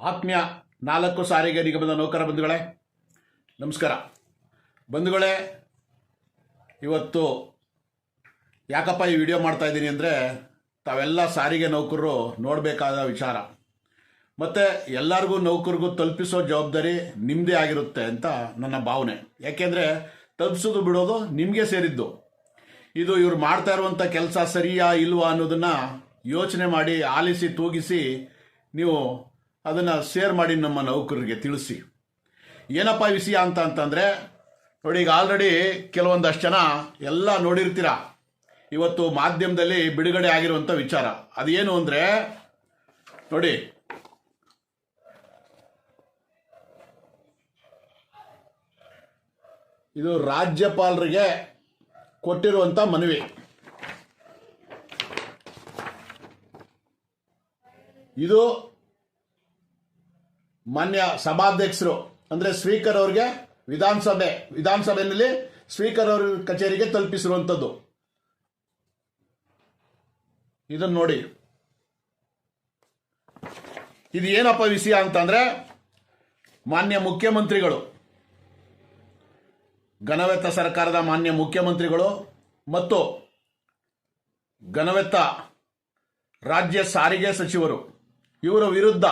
ಆತ್ಮೀಯ ನಾಲ್ಕು ಸಾರಿಗೆ ನಿಗಮದ ನೌಕರ ಬಂಧುಗಳೇ, ನಮಸ್ಕಾರ. ಬಂಧುಗಳೇ, ಇವತ್ತು ಯಾಕಪ್ಪ ಈ ವಿಡಿಯೋ ಮಾಡ್ತಾ ಇದ್ದೀನಿ ಅಂದರೆ ತಾವೆಲ್ಲ ಸಾರಿಗೆ ನೌಕರರು ನೋಡಬೇಕಾದ ವಿಚಾರ. ಮತ್ತು ಎಲ್ಲರಿಗೂ ನೌಕರಿಗೂ ತಲುಪಿಸೋ ಜವಾಬ್ದಾರಿ ನಿಮ್ಮದೇ ಆಗಿರುತ್ತೆ ಅಂತ ನನ್ನ ಭಾವನೆ. ಯಾಕೆಂದರೆ ತಲುಪಿಸೋದು ಬಿಡೋದು ನಿಮಗೆ ಸೇರಿದ್ದು. ಇದು ಇವ್ರು ಮಾಡ್ತಾ ಇರುವಂಥ ಕೆಲಸ ಸರಿಯಾ ಇಲ್ವಾ ಅನ್ನೋದನ್ನು ಯೋಚನೆ ಮಾಡಿ ಆಲಿಸಿ ತೂಗಿಸಿ ನೀವು ಅದನ್ನು ಶೇರ್ ಮಾಡಿ ನಮ್ಮ ನೌಕರರಿಗೆ ತಿಳಿಸಿ. ಏನಪ್ಪ ವಿಷಯ ಅಂತ ಅಂತಂದರೆ, ನೋಡಿ ಈಗ ಆಲ್ರೆಡಿ ಕೆಲವೊಂದಷ್ಟು ಜನ ಎಲ್ಲ ನೋಡಿರ್ತೀರ, ಇವತ್ತು ಮಾಧ್ಯಮದಲ್ಲಿ ಬಿಡುಗಡೆ ಆಗಿರುವಂಥ ವಿಚಾರ. ಅದೇನು ಅಂದರೆ, ನೋಡಿ, ಇದು ರಾಜ್ಯಪಾಲರಿಗೆ ಕೊಟ್ಟಿರುವಂಥ ಮನವಿ. ಇದು ಮಾನ್ಯ ಸಭಾಧ್ಯಕ್ಷರು, ಅಂದ್ರೆ ಸ್ಪೀಕರ್ ಅವ್ರಿಗೆ ವಿಧಾನಸಭೆ, ವಿಧಾನಸಭೆಯಲ್ಲಿ ಸ್ಪೀಕರ್ ಅವ್ರ ಕಚೇರಿಗೆ ತಲುಪಿಸಿರುವಂಥದ್ದು. ಇದನ್ನ ನೋಡಿ. ಇದು ಏನಪ್ಪ ವಿಷಯ ಅಂತಂದ್ರೆ, ಮಾನ್ಯ ಮುಖ್ಯಮಂತ್ರಿಗಳು, ಘನವೆತ್ತ ಸರ್ಕಾರದ ಮಾನ್ಯ ಮುಖ್ಯಮಂತ್ರಿಗಳು ಮತ್ತು ಘನವೆತ್ತ ರಾಜ್ಯ ಸಾರಿಗೆ ಸಚಿವರು, ಇವರ ವಿರುದ್ಧ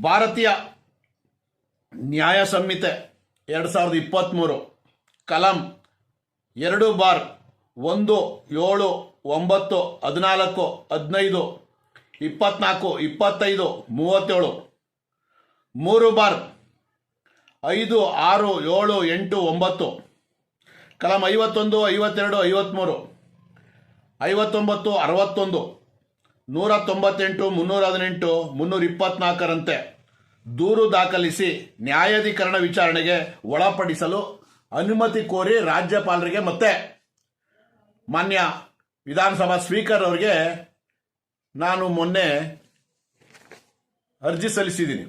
ಭಾರತೀಯ ನ್ಯಾಯ ಸಂಹಿತೆ ಎರಡು ಸಾವಿರದ ಇಪ್ಪತ್ತ್ಮೂರು ಕಲಂ ಎರಡು ಬಾರ್ ಒಂದು, ಏಳು, ಒಂಬತ್ತು, ಹದಿನಾಲ್ಕು, ಹದಿನೈದು, ಇಪ್ಪತ್ನಾಲ್ಕು, ಇಪ್ಪತ್ತೈದು, ಮೂವತ್ತೇಳು. ಮೂರು ಬಾರ್ ಐದು, ಆರು, ಏಳು, ಎಂಟು, ಒಂಬತ್ತು. ಕಲಂ ಐವತ್ತೊಂದು, ಐವತ್ತೆರಡು ಐವತ್ತ್ಮೂರು ಐವತ್ತೊಂಬತ್ತು, ಅರವತ್ತೊಂದು. ನೂರ ತೊಂಬತ್ತೆಂಟು ಮುನ್ನೂರ ಹದಿನೆಂಟು ಮುನ್ನೂರ ಇಪ್ಪತ್ನಾಲ್ಕರಂತೆ ದೂರು ದಾಖಲಿಸಿ ನ್ಯಾಯಾಧಿಕರಣ ವಿಚಾರಣೆಗೆ ಒಳಪಡಿಸಲು ಅನುಮತಿ ಕೋರಿ ರಾಜ್ಯಪಾಲರಿಗೆ ಮತ್ತೆ ಮಾನ್ಯ ವಿಧಾನಸಭಾ ಸ್ಪೀಕರ್ ಅವರಿಗೆ ನಾನು ಮೊನ್ನೆ ಅರ್ಜಿ ಸಲ್ಲಿಸಿದ್ದೀನಿ.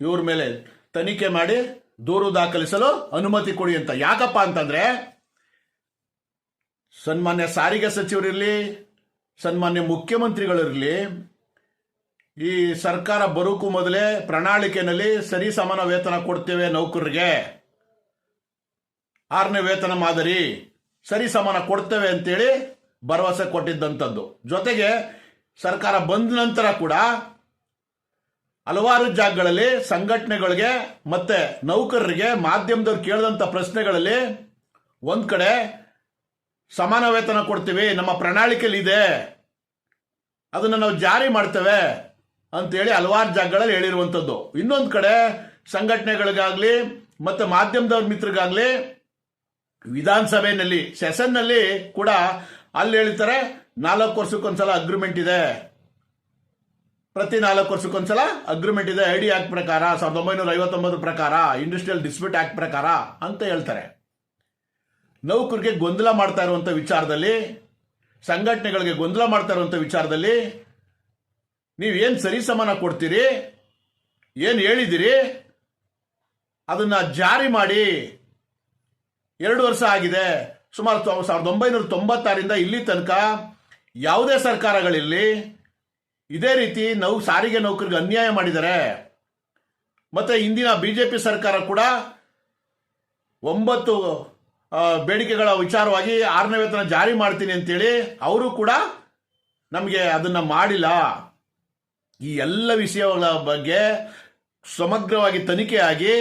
ಇವ್ರ ಮೇಲೆ ತನಿಖೆ ಮಾಡಿ ದೂರು ದಾಖಲಿಸಲು ಅನುಮತಿ ಕೊಡಿ ಅಂತ. ಯಾಕಪ್ಪ ಅಂತಂದ್ರೆ ಸನ್ಮಾನ್ಯ ಸಾರಿಗೆ ಸಚಿವರಿರಲಿ ಸನ್ಮಾನ್ಯ ಮುಖ್ಯಮಂತ್ರಿಗಳಿರಲಿ, ಈ ಸರ್ಕಾರ ಬರೋಕ್ಕೂ ಮೊದಲೇ ಪ್ರಣಾಳಿಕೆಯಲ್ಲಿ ಸರಿ ಸಮಾನ ವೇತನ ಕೊಡ್ತೇವೆ ನೌಕರರಿಗೆ. ಆರನೇ ವೇತನ ಮಾದರಿ, ಸರಿ ಸಮಾನ ಕೊಡ್ತೇವೆ ಅಂತೇಳಿ ಭರವಸೆ ಕೊಟ್ಟಿದ್ದಂಥದ್ದು. ಜೊತೆಗೆ ಸರ್ಕಾರ ಬಂದ ನಂತರ ಕೂಡ ಹಲವಾರು ಜಾಗಗಳಲ್ಲಿ ಸಂಘಟನೆಗಳಿಗೆ ಮತ್ತೆ ನೌಕರರಿಗೆ ಮಾಧ್ಯಮದವ್ರು ಕೇಳಿದಂಥ ಪ್ರಶ್ನೆಗಳಲ್ಲಿ ಒಂದು ಕಡೆ ಸಮಾನ ವೇತನ ಕೊಡ್ತೀವಿ, ನಮ್ಮ ಪ್ರಣಾಳಿಕೆಯಲ್ಲಿ ಇದೆ. ಅದನ್ನು ನಾವು ಜಾರಿ ಮಾಡ್ತೇವೆ ಅಂತೇಳಿ ಹಲವಾರು ಜಾಗಗಳಲ್ಲಿ ಹೇಳಿರುವಂಥದ್ದು ಇನ್ನೊಂದು ಕಡೆ ಸಂಘಟನೆಗಳಿಗಾಗಲಿ ಮತ್ತು ಮಾಧ್ಯಮದವ್ರ ಮಿತ್ರಗಾಗಲಿ ವಿಧಾನಸಭೆಯಲ್ಲಿ, ಸೆಷನ್ನಲ್ಲಿ ಕೂಡ ಅಲ್ಲಿ ಹೇಳ್ತಾರೆ ನಾಲ್ಕು ವರ್ಷಕ್ಕೊಂದ್ಸಲ ಅಗ್ರಿಮೆಂಟ್ ಇದೆ. ಪ್ರತಿ ನಾಲ್ಕು ವರ್ಷಕ್ಕೊಂದ್ಸಲ ಅಗ್ರಿಮೆಂಟ್ ಇದೆ ಐ ಡಿ ಆಕ್ಟ್ ಪ್ರಕಾರ, ಸಾವಿರದ ಒಂಬೈನೂರ ಐವತ್ತೊಂಬತ್ತು ಪ್ರಕಾರ ಇಂಡಸ್ಟ್ರಿಯಲ್ ಡಿಸ್ಪ್ಯೂಟ್ ಆಕ್ಟ್ ಪ್ರಕಾರ ಅಂತ ಹೇಳ್ತಾರೆ. ನೌಕರಿಗೆ ಗೊಂದಲ ಮಾಡ್ತಾ ಇರುವಂಥ ವಿಚಾರದಲ್ಲಿ, ಸಂಘಟನೆಗಳಿಗೆ ಗೊಂದಲ ಮಾಡ್ತಾ ಇರುವಂಥ ವಿಚಾರದಲ್ಲಿ ನೀವೇನು ಸರಿ ಸಮಾನ ಕೊಡ್ತೀರಿ, ಏನು ಹೇಳಿದಿರಿ, ಅದನ್ನ ಜಾರಿ ಮಾಡಿ ಎರಡು ವರ್ಷ ಆಗಿದೆ, ಸುಮಾರು ಸಾವಿರದ ಒಂಬೈನೂರ ತೊಂಬತ್ತಾರಿಂದ ಇಲ್ಲಿ ತನಕ ಯಾವುದೇ ಸರ್ಕಾರಗಳಿರಲಿ ಇದೇ ರೀತಿ ನೌ ಸಾರಿಗೆ ನೌಕರಿಗೆ ಅನ್ಯಾಯ ಮಾಡಿದ್ದಾರೆ ಮತ್ತೆ ಇಂದಿನ ಬಿಜೆಪಿ ಸರ್ಕಾರ ಕೂಡ ಒಂಬತ್ತು ಬೇಡಿಕೆಗಳ ವಿಚಾರವಾಗಿ ಆರನೇ ವೇತನ ಜಾರಿ ಮಾಡ್ತೀನಿ ಅಂತೇಳಿ ಅವರು ಕೂಡ ನಮಗೆ ಅದನ್ನ ಮಾಡಿಲ್ಲ. ಈ ಎಲ್ಲ ವಿಷಯಗಳ ಬಗ್ಗೆ ಸಮಗ್ರವಾಗಿ ತನಿಖೆಯಾಗಿ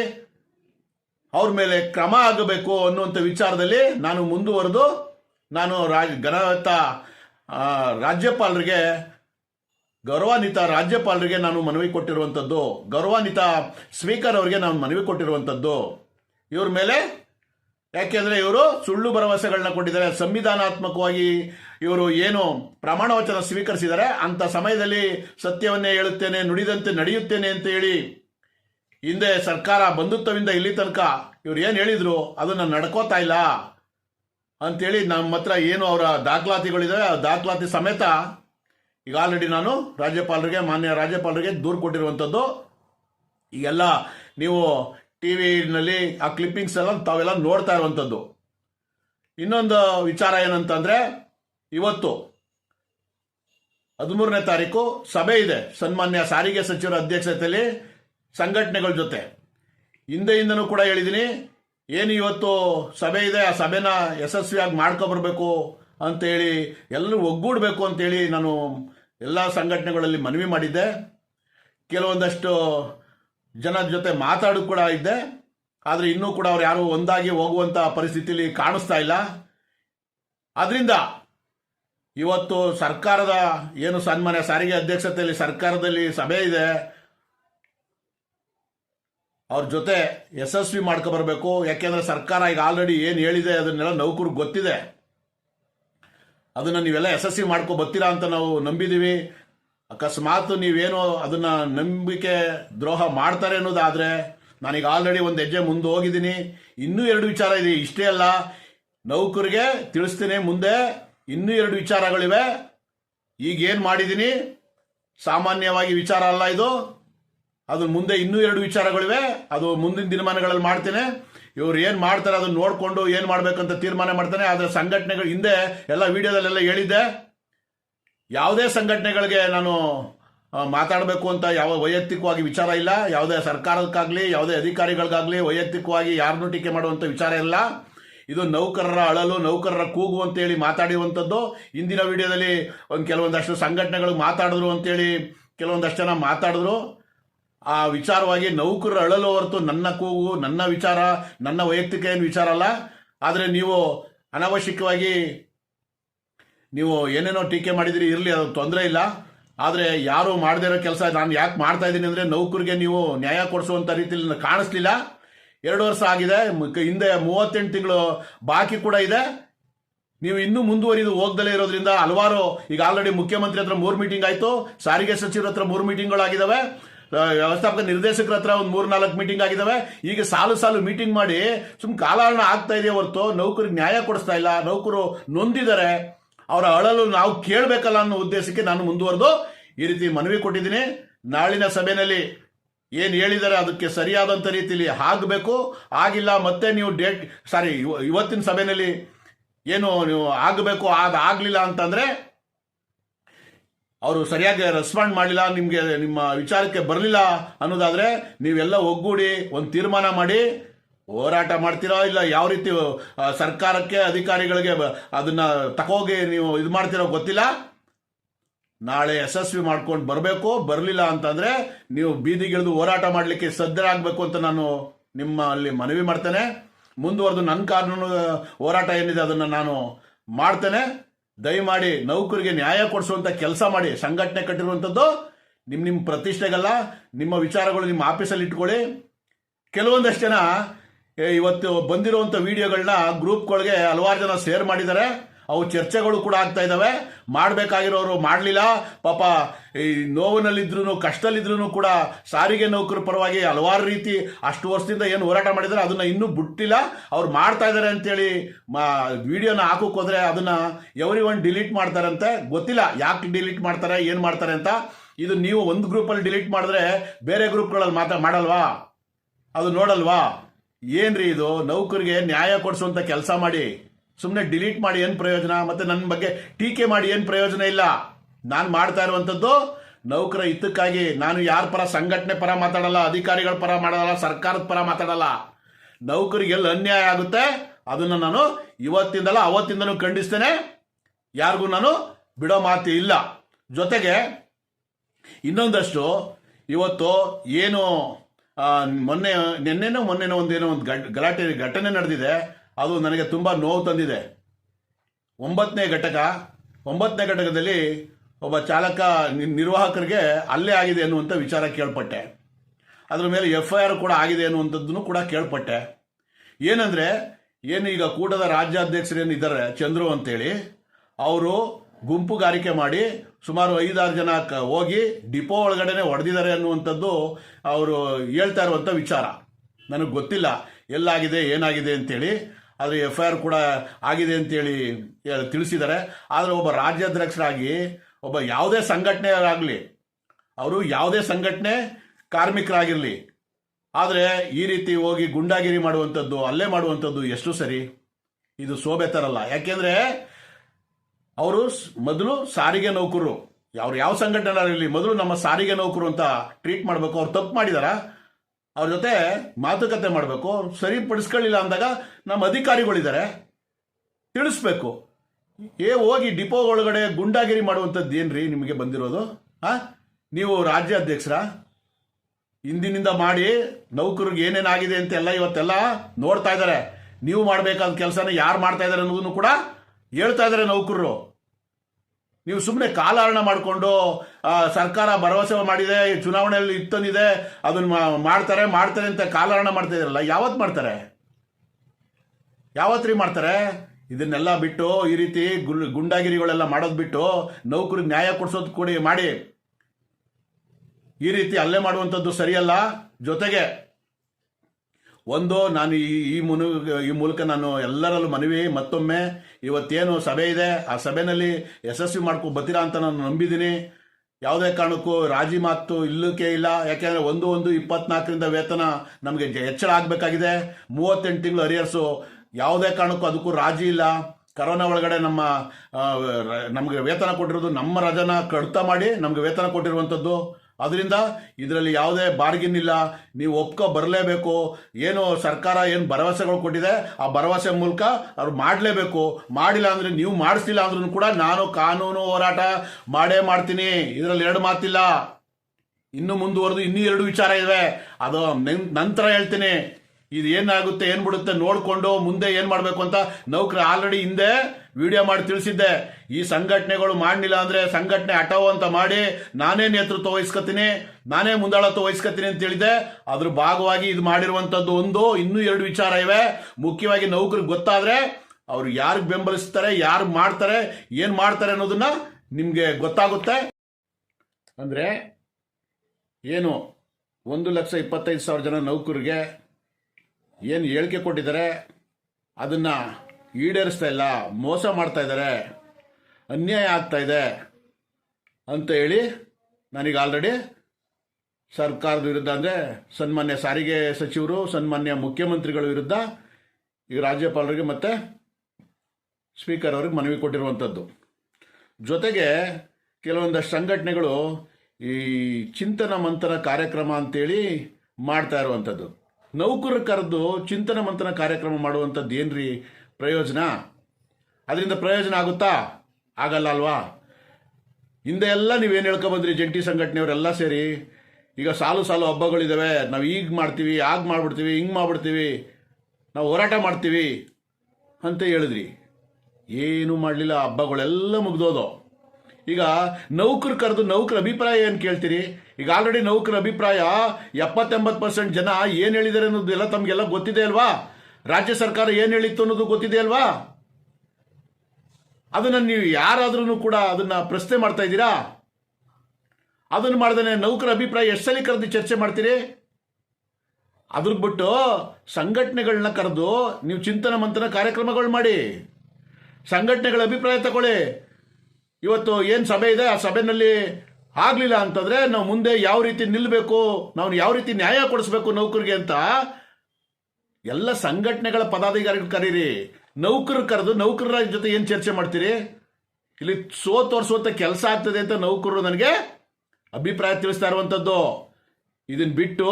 ಅವ್ರ ಮೇಲೆ ಕ್ರಮ ಆಗಬೇಕು ಅನ್ನುವಂಥ ವಿಚಾರದಲ್ಲಿ ನಾನು ಮುಂದುವರೆದು ನಾನು ರಾಜ್ ಆ, ರಾಜ್ಯಪಾಲರಿಗೆ ಗೌರವಾನ್ವಿತ ರಾಜ್ಯಪಾಲರಿಗೆ ನಾನು ಮನವಿ ಕೊಟ್ಟಿರುವಂಥದ್ದು ಗೌರವಾನ್ವಿತ ಸ್ಪೀಕರ್ ಅವರಿಗೆ ನಾನು ಮನವಿ ಕೊಟ್ಟಿರುವಂಥದ್ದು ಇವ್ರ ಮೇಲೆ ಯಾಕೆಂದ್ರೆ ಇವರು ಸುಳ್ಳು ಭರವಸೆಗಳನ್ನ ಕೊಟ್ಟಿದ್ದಾರೆ. ಸಂವಿಧಾನಾತ್ಮಕವಾಗಿ ಇವರು ಏನು ಪ್ರಮಾಣ ವಚನ ಸ್ವೀಕರಿಸಿದ್ದಾರೆ. ಅಂತ ಸಮಯದಲ್ಲಿ ಸತ್ಯವನ್ನೇ ಹೇಳುತ್ತೇನೆ, ನುಡಿದಂತೆ ನಡೆಯುತ್ತೇನೆ ಅಂತ ಹೇಳಿ ಹಿಂದೆ ಸರ್ಕಾರ ಬಂಧುತ್ವದಿಂದ ಇಲ್ಲಿ ತನಕ ಇವ್ರು ಏನು ಹೇಳಿದ್ರು? ಅದನ್ನ ನಡ್ಕೋತಾ ಇಲ್ಲ ಅಂತೇಳಿ ನಮ್ಮ ಹತ್ರ ಏನು ಅವರ ದಾಖಲಾತಿಗಳಿದೆ ಆ ದಾಖಲಾತಿ ಸಮೇತ ಈಗ ಆಲ್ರೆಡಿ ನಾನು ರಾಜ್ಯಪಾಲರಿಗೆ, ಮಾನ್ಯ ರಾಜ್ಯಪಾಲರಿಗೆ ದೂರು ಕೊಟ್ಟಿರುವಂಥದ್ದು. ಈಗೆಲ್ಲ ನೀವು ಟಿ ವಿನಲ್ಲಿ ಆ ಕ್ಲಿಪ್ಪಿಂಗ್ಸ್ ಎಲ್ಲ ತಾವೆಲ್ಲ ನೋಡ್ತಾ ಇರುವಂಥದ್ದು. ಇನ್ನೊಂದು ವಿಚಾರ ಏನಂತಂದರೆ, ಇವತ್ತು ಹದಿಮೂರನೇ ತಾರೀಕು ಸಭೆ ಇದೆ ಸನ್ಮಾನ್ಯ ಸಾರಿಗೆ ಸಚಿವರ ಅಧ್ಯಕ್ಷತೆಯಲ್ಲಿ ಸಂಘಟನೆಗಳ ಜೊತೆ. ಹಿಂದೆ ಹಿಂದೆಯಿಂದನೂ ಕೂಡ ಹೇಳಿದ್ದೀನಿ ಏನು ಇವತ್ತು ಸಭೆ ಇದೆ, ಆ ಸಭೆನ ಯಶಸ್ವಿಯಾಗಿ ಮಾಡ್ಕೊಬರ್ಬೇಕು ಅಂತೇಳಿ ಎಲ್ಲರೂ ಒಗ್ಗೂಡಬೇಕು ಅಂತೇಳಿ ನಾನು ಎಲ್ಲ ಸಂಘಟನೆಗಳಲ್ಲಿ ಮನವಿ ಮಾಡಿದ್ದೆ. ಕೆಲವೊಂದಷ್ಟು ಜನರ ಜೊತೆ ಮಾತಾಡು ಕೂಡ ಇದ್ದೆ ಆದರೆ ಇನ್ನೂ ಕೂಡ ಅವ್ರು ಯಾರು ಒಂದಾಗಿ ಹೋಗುವಂಥ ಪರಿಸ್ಥಿತಿಲಿ ಕಾಣಿಸ್ತಾ ಇಲ್ಲ. ಆದ್ದರಿಂದ ಇವತ್ತು ಸರ್ಕಾರದ ಏನು ಸನ್ಮಾನ್ಯ ಸಾರಿಗೆ ಅಧ್ಯಕ್ಷತೆಯಲ್ಲಿ ಸರ್ಕಾರದಲ್ಲಿ ಸಭೆ ಇದೆ. ಅವ್ರ ಜೊತೆ ಯಶಸ್ವಿ ಮಾಡ್ಕೊ ಬರಬೇಕು. ಯಾಕೆಂದ್ರೆ ಸರ್ಕಾರ ಈಗ ಆಲ್ರೆಡಿ ಏನು ಹೇಳಿದೆ ಅದನ್ನೆಲ್ಲ ನೌಕರಿಗೆ ಗೊತ್ತಿದೆ. ಅದನ್ನ ನೀವೆಲ್ಲ ಯಶಸ್ವಿ ಮಾಡ್ಕೊ ಬರ್ತೀರಾ ಅಂತ ನಾವು ನಂಬಿದೀವಿ. ಅಕಸ್ಮಾತ್ ನೀವೇನೋ ಅದನ್ನ ನಂಬಿಕೆ, ದ್ರೋಹ ಮಾಡ್ತಾರೆ ಅನ್ನೋದಾದ್ರೆ ನಾನೀಗ ಆಲ್ರೆಡಿ ಒಂದು ಹೆಜ್ಜೆ ಮುಂದೆ ಹೋಗಿದ್ದೀನಿ. ಇನ್ನೂ ಎರಡು ವಿಚಾರ ಇದೆ. ಇಷ್ಟೇ ಅಲ್ಲ, ನೌಕರಿಗೆ ತಿಳಿಸ್ತೀನಿ ಮುಂದೆ. ಇನ್ನೂ ಎರಡು ವಿಚಾರಗಳಿವೆ. ಈಗ ಏನು ಮಾಡಿದ್ದೀನಿ? ಸಾಮಾನ್ಯವಾಗಿ ವಿಚಾರ ಅಲ್ಲ ಇದು. ಅದು ಮುಂದೆ ಇನ್ನೂ ಎರಡು ವಿಚಾರಗಳಿವೆ. ಅದು ಮುಂದಿನ ದಿನಮಾನಗಳಲ್ಲಿ ಮಾಡ್ತೇನೆ. ಇವ್ರು ಏನು ಮಾಡ್ತಾರೆ ಅದನ್ನ ನೋಡಿಕೊಂಡು ಏನು ಮಾಡಬೇಕಂತ ತೀರ್ಮಾನ ಮಾಡ್ತಾನೆ. ಆದರೆ ಸಂಘಟನೆಗಳು ಹಿಂದೆ ಎಲ್ಲ ವಿಡಿಯೋದಲ್ಲೆಲ್ಲ ಹೇಳಿದ್ದೆ. ಯಾವುದೇ ಸಂಘಟನೆಗಳಿಗೆ ನಾನು ಮಾತಾಡಬೇಕು ಅಂತ ಯಾವ ವೈಯಕ್ತಿಕವಾಗಿ ವಿಚಾರ ಇಲ್ಲ. ಯಾವುದೇ ಸರ್ಕಾರಕ್ಕಾಗಲಿ, ಯಾವುದೇ ಅಧಿಕಾರಿಗಳಿಗಾಗಲಿ ವೈಯಕ್ತಿಕವಾಗಿ ಯಾರನ್ನೂ ಟೀಕೆ ಮಾಡುವಂಥ ವಿಚಾರ ಇಲ್ಲ. ಇದು ನೌಕರರ ಅಳಲು, ನೌಕರರ ಕೂಗು ಅಂತೇಳಿ ಮಾತಾಡಿರುವಂಥದ್ದು ಇಂದಿನ ವಿಡಿಯೋದಲ್ಲಿ ಒಂದು ಕೆಲವೊಂದಷ್ಟು ಸಂಘಟನೆಗಳು ಮಾತಾಡಿದ್ರು ಅಂತೇಳಿ ಕೆಲವೊಂದಷ್ಟು ಜನ ಮಾತಾಡಿದ್ರು. ಆ ವಿಚಾರವಾಗಿ ನೌಕರರ ಅಳಲು ಹೊರತು ನನ್ನ ಕೂಗು, ನನ್ನ ವಿಚಾರ, ನನ್ನ ವೈಯಕ್ತಿಕ ಏನು ವಿಚಾರ ಅಲ್ಲ. ಆದರೆ ನೀವು ಅನಾವಶ್ಯಕವಾಗಿ ನೀವು ಏನೇನೋ ಟೀಕೆ ಮಾಡಿದ್ರಿ, ಇರಲಿ, ಅದು ತೊಂದರೆ ಇಲ್ಲ. ಆದರೆ ಯಾರು ಮಾಡದೇ ಇರೋ ಕೆಲಸ, ನಾನು ಯಾಕೆ ಮಾಡ್ತಾ ಇದ್ದೀನಿ ಅಂದರೆ ನೌಕರಿಗೆ ನೀವು ನ್ಯಾಯ ಕೊಡಿಸುವಂಥ ರೀತಿಯಲ್ಲಿ ಕಾಣಿಸ್ಲಿಲ್ಲ. ಎರಡು ವರ್ಷ ಆಗಿದೆ ಹಿಂದೆ ಮೂವತ್ತೆಂಟು ತಿಂಗಳು ಬಾಕಿ ಕೂಡ ಇದೆ. ನೀವು ಇನ್ನೂ ಮುಂದುವರಿದು ಹೋಗ್ದಲೇ ಇರೋದ್ರಿಂದ ಹಲವಾರು, ಈಗ ಆಲ್ರೆಡಿ ಮುಖ್ಯಮಂತ್ರಿ ಹತ್ರ ಮೂರು ಮೀಟಿಂಗ್ ಆಯಿತು, ಸಾರಿಗೆ ಸಚಿವರ ಹತ್ರ ಮೂರು ಮೀಟಿಂಗ್ಗಳಾಗಿದ್ದಾವೆ ವ್ಯವಸ್ಥಾಪಕ ನಿರ್ದೇಶಕರ ಹತ್ರ ಒಂದು ಮೂರು ನಾಲ್ಕು ಮೀಟಿಂಗ್ ಆಗಿದ್ದಾವೆ ಈಗ ಸಾಲು ಸಾಲು ಮೀಟಿಂಗ್ ಮಾಡಿ ಸುಮ್ ಕಾಲಹರಣ ಆಗ್ತಾ ಇದೆ ಹೊರತು ನೌಕರಿಗೆ ನ್ಯಾಯ ಕೊಡಿಸ್ತಾ ಇಲ್ಲ. ನೌಕರು ನೊಂದಿದ್ದಾರೆ. ಅವರ ಅಳಲು ನಾವು ಕೇಳಬೇಕಲ್ಲ ಅನ್ನೋ ಉದ್ದೇಶಕ್ಕೆ ನಾನು ಮುಂದುವರೆದು. ಈ ರೀತಿ ಮನವಿ ಕೊಟ್ಟಿದ್ದೀನಿ. ನಾಳಿನ ಸಭೆಯಲ್ಲಿ ಏನು ಹೇಳಿದ್ದಾರೆ ಅದಕ್ಕೆ ಸರಿಯಾದಂಥ ರೀತಿಯಲ್ಲಿ ಆಗಬೇಕು. ಆಗಿಲ್ಲ ಮತ್ತೆ ನೀವು ಡೇಟ್, ಸಾರಿ, ಇವ- ಇವತ್ತಿನ ಸಭೆಯಲ್ಲಿ ಏನು ನೀವು ಆಗಬೇಕು ಅದು ಆಗಲಿಲ್ಲ ಅಂತಂದರೆ ಅವರು ಸರಿಯಾಗಿ ರೆಸ್ಪಾಂಡ್ ಮಾಡಲಿಲ್ಲ, ನಿಮಗೆ ನಿಮ್ಮ ವಿಚಾರಕ್ಕೆ ಬರಲಿಲ್ಲ ಅನ್ನೋದಾದರೆ ನೀವೆಲ್ಲ ಒಗ್ಗೂಡಿ, ಒಂದು ತೀರ್ಮಾನ ಮಾಡಿ ಹೋರಾಟ ಮಾಡ್ತೀರೋ ಇಲ್ಲ ಯಾವ ರೀತಿ ಸರ್ಕಾರಕ್ಕೆ ಅಧಿಕಾರಿಗಳಿಗೆ ಅದನ್ನ ತಕೋಗಿ ನೀವು ಇದು ಮಾಡ್ತಿರೋ ಗೊತ್ತಿಲ್ಲ? ನಾಳೆ ಯಶಸ್ವಿ ಮಾಡ್ಕೊಂಡು ಬರಬೇಕು, ಬರಲಿಲ್ಲ ಅಂತಂದ್ರೆ ನೀವು ಬೀದಿಗಿಳಿದು ಹೋರಾಟ ಮಾಡಲಿಕ್ಕೆ ಸದ್ಧರಾಗಬೇಕು ಅಂತ ನಾನು ನಿಮ್ಮಲ್ಲಿ ಮನವಿ ಮಾಡ್ತೇನೆ. ಮುಂದುವರೆದು ನನ್ನ ಕಾನೂನು ಹೋರಾಟ ಏನಿದೆ ಅದನ್ನು ನಾನು ಮಾಡ್ತೇನೆ. ದಯಮಾಡಿ ನೌಕರಿಗೆ ನ್ಯಾಯ ಕೊಡಿಸುವಂಥ ಕೆಲಸ ಮಾಡಿ, ಸಂಘಟನೆ ಕಟ್ಟಿರುವಂಥದ್ದು ನಿಮ್ಮ ನಿಮ್ಮ ಪ್ರತಿಷ್ಠೆಗಲ್ಲ, ನಿಮ್ಮ ವಿಚಾರಗಳು ನಿಮ್ಮ ಆಫೀಸಲ್ಲಿ ಇಟ್ಕೊಳ್ಳಿ. ಕೆಲವೊಂದಷ್ಟು ಜನ ಇವತ್ತು ಬಂದಿರುವಂಥ ವಿಡಿಯೋಗಳನ್ನ ಗ್ರೂಪ್ಗಳಿಗೆ ಹಲವಾರು ಜನ ಶೇರ್ ಮಾಡಿದ್ದಾರೆ ಅವು ಚರ್ಚೆಗಳು ಕೂಡ ಆಗ್ತಾ ಇದ್ದಾವೆ ಮಾಡಬೇಕಾಗಿರೋರು ಮಾಡಲಿಲ್ಲ. ಪಾಪ ಈ ನೋವಿನಲ್ಲಿದ್ರು ಕಷ್ಟದಲ್ಲಿದ್ರು ಕೂಡ ಸಾರಿಗೆ ನೌಕರ ಪರವಾಗಿ ಹಲವಾರು ರೀತಿ ಅಷ್ಟು ವರ್ಷದಿಂದ ಏನು ಹೋರಾಟ ಮಾಡಿದ್ದಾರೆ ಅದನ್ನ ಇನ್ನೂ ಬಿಟ್ಟಿಲ್ಲ. ಅವ್ರು ಮಾಡ್ತಾ ಇದ್ದಾರೆ ಅಂತೇಳಿ ಮಾ ವಿಡಿಯೋನ ಹಾಕೋಕೆ ಹೋದರೆ ಅದನ್ನ ಎವ್ರಿ ಒನ್ ಡಿಲೀಟ್ ಮಾಡ್ತಾರಂತೆ. ಗೊತ್ತಿಲ್ಲ ಯಾಕೆ ಡಿಲೀಟ್ ಮಾಡ್ತಾರೆ, ಏನು ಮಾಡ್ತಾರೆ ಅಂತ. ಇದು ನೀವು ಒಂದು ಗ್ರೂಪಲ್ಲಿ ಡಿಲೀಟ್ ಮಾಡಿದ್ರೆ ಬೇರೆ ಗ್ರೂಪ್ಗಳಲ್ಲಿ ಮಾತಾ ಮಾಡಲ್ವಾ? ಅದು ನೋಡಲ್ವಾ? ಏನ್ರಿ ಇದು? ನೌಕರಿಗೆ ನ್ಯಾಯ ಕೊಡಿಸುವಂತ ಕೆಲಸ ಮಾಡಿ ಸುಮ್ಮನೆ ಡಿಲೀಟ್ ಮಾಡಿ ಏನು ಪ್ರಯೋಜನ? ಮತ್ತೆ ನನ್ನ ಬಗ್ಗೆ ಟೀಕೆ ಮಾಡಿ ಏನು ಪ್ರಯೋಜನ ಇಲ್ಲ? ನಾನು ಮಾಡ್ತಾ ಇರುವಂಥದ್ದು ನೌಕರ ಹಿತಕ್ಕಾಗಿ. ನಾನು ಯಾರ ಪರ? ಸಂಘಟನೆ ಪರ ಮಾತಾಡಲ್ಲ, ಅಧಿಕಾರಿಗಳ ಪರ ಮಾಡಲ್ಲ ಸರ್ಕಾರದ ಪರ ಮಾತಾಡಲ್ಲ. ನೌಕರಿಗೆ ಎಲ್ಲಿ ಅನ್ಯಾಯ ಆಗುತ್ತೆ? ಅದನ್ನು ನಾನು ಇವತ್ತಿಂದಲ್ಲ ಅವತ್ತಿಂದನೂ ಖಂಡಿಸ್ತೇನೆ. ಯಾರಿಗೂ ನಾನು ಬಿಡೋ ಮಾತು ಇಲ್ಲ. ಜೊತೆಗೆ ಇನ್ನೊಂದಷ್ಟು, ಇವತ್ತು ಏನು ಮೊನ್ನೆ, ನಿನ್ನೆನೋ ಮೊನ್ನೆನೋ ಒಂದೇನೋ ಒಂದು ಗಲಾಟೆ, ಘಟನೆ ನಡೆದಿದೆ. ಅದು ನನಗೆ ತುಂಬ ನೋವು ತಂದಿದೆ. ಒಂಬತ್ತನೇ ಘಟಕ, ಒಂಬತ್ತನೇ ಘಟಕದಲ್ಲಿ ಒಬ್ಬ ಚಾಲಕ ನಿರ್ವಾಹಕರಿಗೆ ಅಲ್ಲೇ ಆಗಿದೆ ಅನ್ನುವಂಥ ವಿಚಾರ ಕೇಳ್ಪಟ್ಟೆ. ಅದರ ಮೇಲೆ ಎಫ್ ಐ ಆರ್ ಕೂಡ ಆಗಿದೆ ಅನ್ನುವಂಥದ್ದನ್ನು ಕೂಡ ಕೇಳ್ಪಟ್ಟೆ. ಏನಂದ್ರೆ, ಏನು ಈಗ ಕೂಟದ ರಾಜ್ಯಾಧ್ಯಕ್ಷರು ಏನಿದ್ದಾರೆ ಚಂದ್ರು ಅಂತೇಳಿ, ಅವರು ಗುಂಪುಗಾರಿಕೆ ಮಾಡಿ ಸುಮಾರು ಐದಾರು ಜನ ಹೋಗಿ ಡಿಪೋ ಒಳಗಡೆನೆ ಹೊಡೆದಿದ್ದಾರೆ ಅನ್ನುವಂಥದ್ದು ಅವರು ಹೇಳ್ತಾ ಇರುವಂಥ ವಿಚಾರ. ನನಗೆ ಗೊತ್ತಿಲ್ಲ, ಎಲ್ಲಾಗಿದೆ, ಏನಾಗಿದೆ ಅಂತೇಳಿ. ಆದರೆ ಎಫ್ ಐ ಆರ್ ಕೂಡ ಆಗಿದೆ ಅಂತೇಳಿ ತಿಳಿಸಿದ್ದಾರೆ. ಆದರೆ ಒಬ್ಬ ರಾಜ್ಯಾಧ್ಯಕ್ಷರಾಗಿ ಒಬ್ಬ ಯಾವುದೇ ಸಂಘಟನೆಯಾಗಲಿ ಅವರು ಯಾವುದೇ ಸಂಘಟನೆ ಕಾರ್ಮಿಕರಾಗಿರಲಿ, ಆದರೆ ಈ ರೀತಿ ಹೋಗಿ ಗುಂಡಾಗಿರಿ ಮಾಡುವಂಥದ್ದು, ಅಲ್ಲೇ ಮಾಡುವಂಥದ್ದು ಎಷ್ಟು ಸರಿ. ಇದು ಶೋಭೆ ತರಲ್ಲ ಯಾಕೆಂದ್ರೆ ಅವರು ಮೊದಲು ಸಾರಿಗೆ ನೌಕರು. ಅವ್ರು ಯಾವ ಸಂಘಟನೆ ಇರಲಿ ಮೊದಲು ನಮ್ಮ ಸಾರಿಗೆ ನೌಕರು ಅಂತ ಟ್ರೀಟ್ ಮಾಡಬೇಕು, ಅವ್ರು ತಪ್ಪು ಮಾಡಿದಾರ? ಅವ್ರ ಜೊತೆ ಮಾತುಕತೆ ಮಾಡಬೇಕು ಸರಿಪಡಿಸ್ಕೊಳ್ಳಿಲ್ಲ ಅಂದಾಗ ನಮ್ಮ ಅಧಿಕಾರಿಗಳಿದ್ದಾರೆ ತಿಳಿಸ್ಬೇಕು. ಏ, ಹೋಗಿ ಡಿಪೋ ಒಳಗಡೆ ಗುಂಡಾಗಿರಿ ಮಾಡುವಂಥದ್ದು ಏನ್ರಿ ನಿಮಗೆ ಬಂದಿರೋದು? ಆ? ನೀವು ರಾಜ್ಯ ಅಧ್ಯಕ್ಷರ? ಇಂದಿನಿಂದ ಮಾಡಿ ನೌಕರಿಗೆ ಏನೇನಾಗಿದೆ ಅಂತೆಲ್ಲ ಇವತ್ತೆಲ್ಲ ನೋಡ್ತಾ ಇದ್ದಾರೆ ನೀವು ಮಾಡಬೇಕಾದ ಕೆಲಸನ ಯಾರು ಮಾಡ್ತಾ ಇದ್ದಾರೆ ಅನ್ನೋದನ್ನು ಕೂಡ ಹೇಳ್ತಾ ಇದ್ದಾರೆ ನೌಕರರು. ನೀವು ಸುಮ್ಮನೆ ಕಾಲಹರಣ ಮಾಡಿಕೊಂಡು ಸರ್ಕಾರ ಭರವಸೆ ಮಾಡಿದೆ, ಚುನಾವಣೆಯಲ್ಲಿ ಇತ್ತಂದಿದೆ ಅದನ್ನ ಮಾಡ್ತಾರೆ ಮಾಡ್ತಾರೆ ಅಂತ ಕಾಲಹರಣ ಮಾಡ್ತಾ ಇದಾರಲ್ಲ ಯಾವತ್ತು ಮಾಡ್ತಾರೆ? ಯಾವತ್ರಿ ಮಾಡ್ತಾರೆ? ಇದನ್ನೆಲ್ಲ ಬಿಟ್ಟು ಈ ರೀತಿ ಗುಂಡಾಗಿರಿಗಳೆಲ್ಲ ಮಾಡೋದು ಬಿಟ್ಟು ನೌಕರಿಗೆ ನ್ಯಾಯ ಕೊಡ್ಸೋದು ಕೊಡಿ ಮಾಡಿ. ಈ ರೀತಿ ಅಲ್ಲೇ ಮಾಡುವಂಥದ್ದು ಸರಿಯಲ್ಲ? ಜೊತೆಗೆ ಒಂದು ನಾನು ಈ ಮುನು, ಈ ಮೂಲಕ ನಾನು ಎಲ್ಲರಲ್ಲೂ ಮನವಿ, ಮತ್ತೊಮ್ಮೆ ಇವತ್ತೇನು ಸಭೆ ಇದೆ, ಆ ಸಭೆಯಲ್ಲಿ ಯಶಸ್ವಿ ಮಾಡ್ಕೊ ಬತ್ತೀರಾ ಅಂತ ನಾನು ನಂಬಿದ್ದೀನಿ. ಯಾವುದೇ ಕಾರಣಕ್ಕೂ ರಾಜಿ ಮಾತು ಇಲ್ಲಕ್ಕೆ ಇಲ್ಲ. ಯಾಕೆಂದರೆ ಒಂದು ಒಂದು ಇಪ್ಪತ್ನಾಲ್ಕರಿಂದ ವೇತನ ನಮಗೆ ಹೆಚ್ಚಳ ಆಗಬೇಕಾಗಿದೆ. ಮೂವತ್ತೆಂಟು ತಿಂಗಳು ಅರಿಯರ್ಸು, ಯಾವುದೇ ಕಾರಣಕ್ಕೂ ಅದಕ್ಕೂ ರಾಜಿ ಇಲ್ಲ. ಕರೋನಾ ಒಳಗಡೆ ನಮ್ಮ ನಮಗೆ ವೇತನ ಕೊಟ್ಟಿರೋದು ನಮ್ಮ ರಜನ ಕಡಿತ ಮಾಡಿ ನಮಗೆ ವೇತನ ಕೊಟ್ಟಿರುವಂಥದ್ದು. ಅದರಿಂದ ಇದರಲ್ಲಿ ಯಾವುದೇ ಬಾರ್ಗಿನ್ ಇಲ್ಲ. ನೀವು ಒಪ್ಕೊ ಬರಲೇಬೇಕು. ಏನು ಸರ್ಕಾರ ಏನು ಭರವಸೆಗಳು ಕೊಟ್ಟಿದೆ, ಆ ಭರವಸೆ ಮೂಲಕ ಅವ್ರು ಮಾಡಲೇಬೇಕು. ಮಾಡಿಲ್ಲ ಅಂದರೆ ನೀವು ಮಾಡಿಸ್ಲಿಲ್ಲ ಅಂದ್ರೂ ಕೂಡ ನಾನು ಕಾನೂನು ಹೋರಾಟ ಮಾಡೇ ಮಾಡ್ತೀನಿ. ಇದರಲ್ಲಿ ಎರಡು ಮಾತಿಲ್ಲ. ಇನ್ನು ಮುಂದುವರೆದು ಇನ್ನೂ ಎರಡು ವಿಚಾರ ಇದೆ ಅದು ನಂತರ ಹೇಳ್ತೀನಿ. ಇದು ಏನಾಗುತ್ತೆ, ಏನ್ ಬಿಡುತ್ತೆ ನೋಡ್ಕೊಂಡು ಮುಂದೆ ಏನ್ ಮಾಡಬೇಕು ಅಂತ ನೌಕರ ಆಲ್ರೆಡಿ ಹಿಂದೆ ವಿಡಿಯೋ ಮಾಡಿ ತಿಳಿಸಿದ್ದೆ. ಈ ಸಂಘಟನೆಗಳು ಮಾಡಲಿಲ್ಲ ಅಂದ್ರೆ ಸಂಘಟನೆ ಹಠಾವು ಅಂತ ಮಾಡಿ ನಾನೇ ನೇತೃತ್ವ ವಹಿಸ್ಕೊತೀನಿ, ನಾನೇ ಮುಂದಾಳತ್ವ ವಹಿಸ್ಕೊತೀನಿ ಅಂತ ಹೇಳಿದೆ ಅದ್ರ ಭಾಗವಾಗಿ ಇದು ಮಾಡಿರುವಂತದ್ದು ಒಂದು, ಇನ್ನೂ ಎರಡು ವಿಚಾರ ಇವೆ. ಮುಖ್ಯವಾಗಿ ನೌಕರಿಗೆ ಗೊತ್ತಾದ್ರೆ ಅವ್ರು ಯಾರಿಗೆ ಬೆಂಬಲಿಸ್ತಾರೆ, ಯಾರು ಮಾಡ್ತಾರೆ, ಏನ್ ಮಾಡ್ತಾರೆ ಅನ್ನೋದನ್ನ ನಿಮ್ಗೆ ಗೊತ್ತಾಗುತ್ತೆ. ಅಂದ್ರೆ ಏನು, ಒಂದು ಲಕ್ಷ ಇಪ್ಪತ್ತೈದು ಸಾವಿರ ಜನ ನೌಕರಿಗೆ ಏನು ಹೇಳಿಕೆ ಕೊಟ್ಟಿದ್ದಾರೆ? ಅದನ್ನು ಈಡೇರಿಸ್ತಾ ಇಲ್ಲ, ಮೋಸ ಮಾಡ್ತಾ ಇದ್ದಾರೆ, ಅನ್ಯಾಯ ಆಗ್ತಾ ಇದೆ ಅಂತ ಹೇಳಿ ನನಗೆ ಆಲ್ರೆಡಿ ಸರ್ಕಾರದ ವಿರುದ್ಧ ಅಂದರೆ ಸನ್ಮಾನ್ಯ ಸಾರಿಗೆ ಸಚಿವರು, ಸನ್ಮಾನ್ಯ ಮುಖ್ಯಮಂತ್ರಿಗಳ ವಿರುದ್ಧ ಈ ರಾಜ್ಯಪಾಲರಿಗೆ ಮತ್ತು ಸ್ಪೀಕರ್ ಅವ್ರಿಗೆ ಮನವಿ ಕೊಟ್ಟಿರುವಂಥದ್ದು ಜೊತೆಗೆ ಕೆಲವೊಂದಷ್ಟು ಸಂಘಟನೆಗಳು ಈ ಚಿಂತನ ಮಂಥನ ಕಾರ್ಯಕ್ರಮ ಅಂತೇಳಿ ಮಾಡ್ತಾ ಇರುವಂಥದ್ದು ನೌಕರರು ಕರೆದು ಚಿಂತನ ಮಂಥನ ಕಾರ್ಯಕ್ರಮ ಮಾಡುವಂಥದ್ದು ಏನ್ರಿ ಪ್ರಯೋಜನ? ಅದರಿಂದ ಪ್ರಯೋಜನ ಆಗುತ್ತಾ? ಆಗಲ್ಲ ಅಲ್ವಾ? ಹಿಂದೆ ಎಲ್ಲ ನೀವೇನು ಹೇಳ್ಕೊಬಂದ್ರಿ ಜಂಟಿ ಸಂಘಟನೆಯವರೆಲ್ಲ ಸೇರಿ? ಈಗ ಸಾಲು ಸಾಲು ಹಬ್ಬಗಳಿದ್ದಾವೆ ನಾವು ಈಗ ಮಾಡ್ತೀವಿ, ಆಗ ಮಾಡ್ಬಿಡ್ತೀವಿ, ಹಿಂಗೆ ಮಾಡ್ಬಿಡ್ತೀವಿ, ನಾವು ಹೋರಾಟ ಮಾಡ್ತೀವಿ ಅಂತ ಹೇಳಿದ್ರಿ. ಏನೂ ಮಾಡಲಿಲ್ಲ, ಹಬ್ಬಗಳೆಲ್ಲ ಮುಗ್ದೋದು? ಈಗ ನೌಕರು ಕರೆದು ನೌಕರ ಅಭಿಪ್ರಾಯ ಏನು ಕೇಳ್ತೀರಿ? ಈಗ ಆಲ್ರೆಡಿ ನೌಕರ ಅಭಿಪ್ರಾಯ ಎಪ್ಪತ್ತೆಂಬತ್ತು ಪರ್ಸೆಂಟ್ ಜನ ಏನು ಹೇಳಿದ್ದಾರೆ ಅನ್ನೋದೆಲ್ಲ ತಮಗೆಲ್ಲ ಗೊತ್ತಿದೆ ಅಲ್ವಾ? ರಾಜ್ಯ ಸರ್ಕಾರ ಏನು ಹೇಳಿತ್ತು ಅನ್ನೋದು ಗೊತ್ತಿದೆ ಅಲ್ವಾ? ಅದನ್ನ ನೀವು ಯಾರಾದ್ರೂ ಕೂಡ ಅದನ್ನ ಪ್ರಶ್ನೆ ಮಾಡ್ತಾ ಇದ್ದೀರಾ? ಅದನ್ನು ಮಾಡ್ದೇನೆ ನೌಕರ ಅಭಿಪ್ರಾಯ ಎಷ್ಟು ಸಲ ಕರೆದು ಚರ್ಚೆ ಮಾಡ್ತೀರಿ? ಅದ್ರ ಬಿಟ್ಟು ಸಂಘಟನೆಗಳನ್ನ ಕರೆದು ನೀವು ಚಿಂತನ ಮಂಥನ ಕಾರ್ಯಕ್ರಮಗಳು ಮಾಡಿ. ಸಂಘಟನೆಗಳ ಅಭಿಪ್ರಾಯ ತಗೊಳ್ಳಿ. ಇವತ್ತು ಏನು ಸಭೆ ಇದೆ? ಆ ಸಭೆನಲ್ಲಿ ಆಗಲಿಲ್ಲ ಅಂತಂದ್ರೆ ನಾವು ಮುಂದೆ ಯಾವ ರೀತಿ ನಿಲ್ಲಬೇಕು ನಾವು ಯಾವ ರೀತಿ ನ್ಯಾಯ ಕೊಡಿಸ್ಬೇಕು ನೌಕರಿಗೆ ಅಂತ ಎಲ್ಲ ಸಂಘಟನೆಗಳ ಪದಾಧಿಕಾರಿಗಳು ಕರೀರಿ. ನೌಕರರು ಕರೆದು ನೌಕರರ ಜೊತೆ ಏನು ಚರ್ಚೆ ಮಾಡ್ತೀರಿ? ಇಲ್ಲಿ ಸೋ ತೋರಿಸುವಂತ ಕೆಲಸ ಆಗ್ತದೆ ಅಂತ ನೌಕರರು ನನಗೆ ಅಭಿಪ್ರಾಯ ತಿಳಿಸ್ತಾ ಇರುವಂಥದ್ದು ಇದನ್ನು ಬಿಟ್ಟು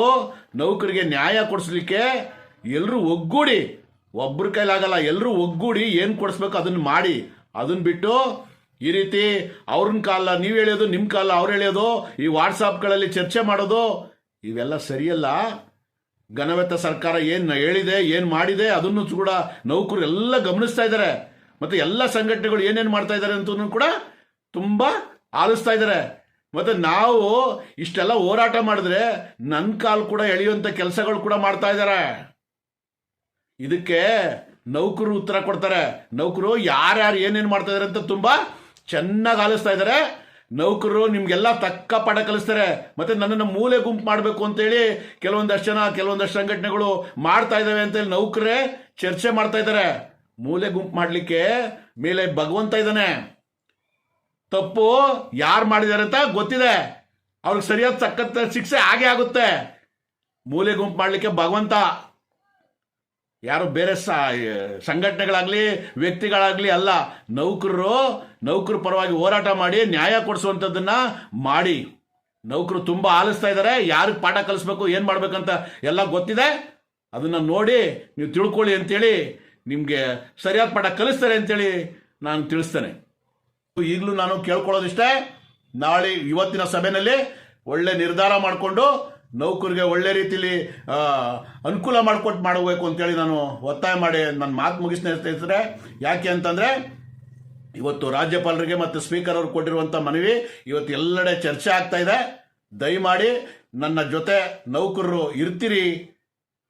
ನೌಕರಿಗೆ ನ್ಯಾಯ ಕೊಡಿಸ್ಲಿಕ್ಕೆ ಎಲ್ಲರೂ ಒಗ್ಗೂಡಿ ಒಬ್ಬರ ಕೈಲಾಗಲ್ಲ ಎಲ್ಲರೂ ಒಗ್ಗೂಡಿ ಏನು ಕೊಡಿಸ್ಬೇಕು ಅದನ್ನ ಮಾಡಿ. ಅದನ್ನು ಬಿಟ್ಟು ಈ ರೀತಿ ಅವ್ರನ್ನ ಕಾಲ, ನೀವು ಹೇಳೋದು ನಿಮ್ಮ ಕಾಲ, ಅವ್ರು ಹೇಳೋದು, ಈ ವಾಟ್ಸಾಪ್ಗಳಲ್ಲಿ ಚರ್ಚೆ ಮಾಡೋದು, ಇವೆಲ್ಲ ಸರಿಯಲ್ಲ. ಘನವೆತ್ತ ಸರ್ಕಾರ ಏನು ಹೇಳಿದೆ, ಏನು ಮಾಡಿದೆ, ಅದನ್ನು ಕೂಡ ನೌಕರು ಎಲ್ಲ ಗಮನಿಸ್ತಾ ಇದ್ದಾರೆ ಮತ್ತೆ ಎಲ್ಲ ಸಂಘಟನೆಗಳು ಏನೇನು ಮಾಡ್ತಾ ಇದ್ದಾರೆ ಅಂತ ಕೂಡ ತುಂಬಾ ಆಲಿಸ್ತಾ ಇದ್ದಾರೆ ಮತ್ತೆ ನಾವು ಇಷ್ಟೆಲ್ಲ ಹೋರಾಟ ಮಾಡಿದ್ರೆ ನನ್ನ ಕಾಲು ಕೂಡ ಎಳೆಯುವಂಥ ಕೆಲಸಗಳು ಕೂಡ ಮಾಡ್ತಾ ಇದ್ದಾರೆ ಇದಕ್ಕೆ ನೌಕರು ಉತ್ತರ ಕೊಡ್ತಾರೆ. ನೌಕರು ಯಾರ್ಯಾರು ಏನೇನು ಮಾಡ್ತಾ ಇದ್ದಾರೆ ಅಂತ ತುಂಬಾ ಚೆನ್ನಾಗಿ ಆಲಿಸ್ತಾ ಇದ್ದಾರೆ ನೌಕರರು ನಿಮಗೆಲ್ಲ ತಕ್ಕ ಪಾಠ ಕಲಿಸ್ತಾರೆ. ಮತ್ತೆ ನನ್ನನ್ನು ಮೂಲೆ ಗುಂಪು ಮಾಡಬೇಕು ಅಂತೇಳಿ ಕೆಲವೊಂದಷ್ಟು ಜನ, ಕೆಲವೊಂದಷ್ಟು ಸಂಘಟನೆಗಳು ಮಾಡ್ತಾ ಇದ್ದಾವೆ ಅಂತೇಳಿ ನೌಕರೇ ಚರ್ಚೆ ಮಾಡ್ತಾ ಇದ್ದಾರೆ ಮೂಲೆ ಗುಂಪು ಮಾಡಲಿಕ್ಕೆ ಮೇಲೆ ಭಗವಂತ ಇದ್ದಾನೆ. ತಪ್ಪು ಯಾರು ಮಾಡಿದ್ದಾರೆ ಅಂತ ಗೊತ್ತಿದೆ. ಅವ್ರಿಗೆ ಸರಿಯಾದ ತಕ್ಕಂಥ ಶಿಕ್ಷೆ ಹಾಗೆ ಆಗುತ್ತೆ. ಮೂಲೆ ಗುಂಪು ಮಾಡಲಿಕ್ಕೆ ಭಗವಂತ ಯಾರು ಬೇರೆ ಸ ಸಂಘಟನೆಗಳಾಗಲಿ, ವ್ಯಕ್ತಿಗಳಾಗಲಿ ಅಲ್ಲ, ನೌಕರರು ನೌಕರ ಪರವಾಗಿ ಹೋರಾಟ ಮಾಡಿ ನ್ಯಾಯ ಕೊಡಿಸುವಂಥದ್ದನ್ನು ಮಾಡಿ. ನೌಕರು ತುಂಬ ಆಲಿಸ್ತಾ ಇದ್ದಾರೆ ಯಾರಿಗೆ ಪಾಠ ಕಲಿಸ್ಬೇಕು, ಏನು ಮಾಡಬೇಕಂತ ಎಲ್ಲ ಗೊತ್ತಿದೆ. ಅದನ್ನು ನೋಡಿ ನೀವು ತಿಳ್ಕೊಳ್ಳಿ ಅಂತೇಳಿ ನಿಮಗೆ ಸರಿಯಾದ ಪಾಠ ಕಲಿಸ್ತಾರೆ ಅಂತೇಳಿ ನಾನು ತಿಳಿಸ್ತೇನೆ. ಈಗಲೂ ನಾನು ಕೇಳ್ಕೊಳ್ಳೋದಿಷ್ಟೇ, ನಾಳೆ ಇವತ್ತಿನ ಸಭೆಯಲ್ಲಿ ಒಳ್ಳೆ ನಿರ್ಧಾರ ಮಾಡಿಕೊಂಡು ನೌಕರಿಗೆ ಒಳ್ಳೆ ರೀತಿಲಿ ಅನುಕೂಲ ಮಾಡಿಕೊಟ್ಟು ಮಾಡಬೇಕು ಅಂತೇಳಿ ನಾನು ಒತ್ತಾಯ ಮಾಡಿ ನನ್ನ ಮಾತು ಮುಗಿಸ್ತಾ ಇರ್ತೇನೆ ಯಾಕೆ ಅಂತಂದರೆ, ಇವತ್ತು ರಾಜ್ಯಪಾಲರಿಗೆ ಮತ್ತು ಸ್ಪೀಕರ್ ಅವರು ಕೊಟ್ಟಿರುವಂಥ ಮನವಿ ಇವತ್ತು ಎಲ್ಲೆಡೆ ಚರ್ಚೆ ಆಗ್ತಾ ಇದೆ. ದಯಮಾಡಿ ನನ್ನ ಜೊತೆ ನೌಕರರು ಇರ್ತೀರಿ,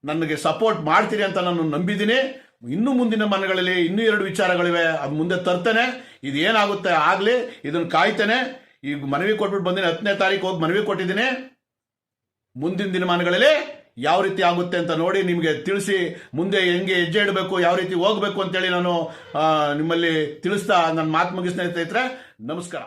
ನನಗೆ ಸಪೋರ್ಟ್ ಮಾಡ್ತೀರಿ ಅಂತ ನಾನು ನಂಬಿದ್ದೀನಿ. ಇನ್ನು ಮುಂದಿನ ಮನೆಗಳಲ್ಲಿ ಇನ್ನೂ ಎರಡು ವಿಚಾರಗಳಿವೆ, ಅದು ಮುಂದೆ ತರ್ತೇನೆ. ಇದು ಏನಾಗುತ್ತೆ ಆಗಲಿ ಇದನ್ನು ಕಾಯ್ತೇನೆ. ಈಗ ಮನವಿ ಕೊಟ್ಬಿಟ್ಟು ಬಂದಿನಿ ಹತ್ತನೇ ತಾರೀಕು ಹೋಗಿ ಮನವಿ ಕೊಟ್ಟಿದ್ದೀನಿ. ಮುಂದಿನ ದಿನಮಾನಗಳಲ್ಲಿ ಯಾವ ರೀತಿ ಆಗುತ್ತೆ ಅಂತ ನೋಡಿ ನಿಮಗೆ ತಿಳಿಸಿ, ಮುಂದೆ ಹೆಂಗೆ ಹೆಜ್ಜೆ ಇಡಬೇಕು, ಯಾವ ರೀತಿ ಹೋಗಬೇಕು ಅಂತೇಳಿ ನಾನು ನಿಮ್ಮಲ್ಲಿ ತಿಳಿಸ್ತಾ ನನ್ನ ಮಾತು ಮುಗಿಸ್ತಾ ಸ್ನೇಹಿತರೆ, ನಮಸ್ಕಾರ.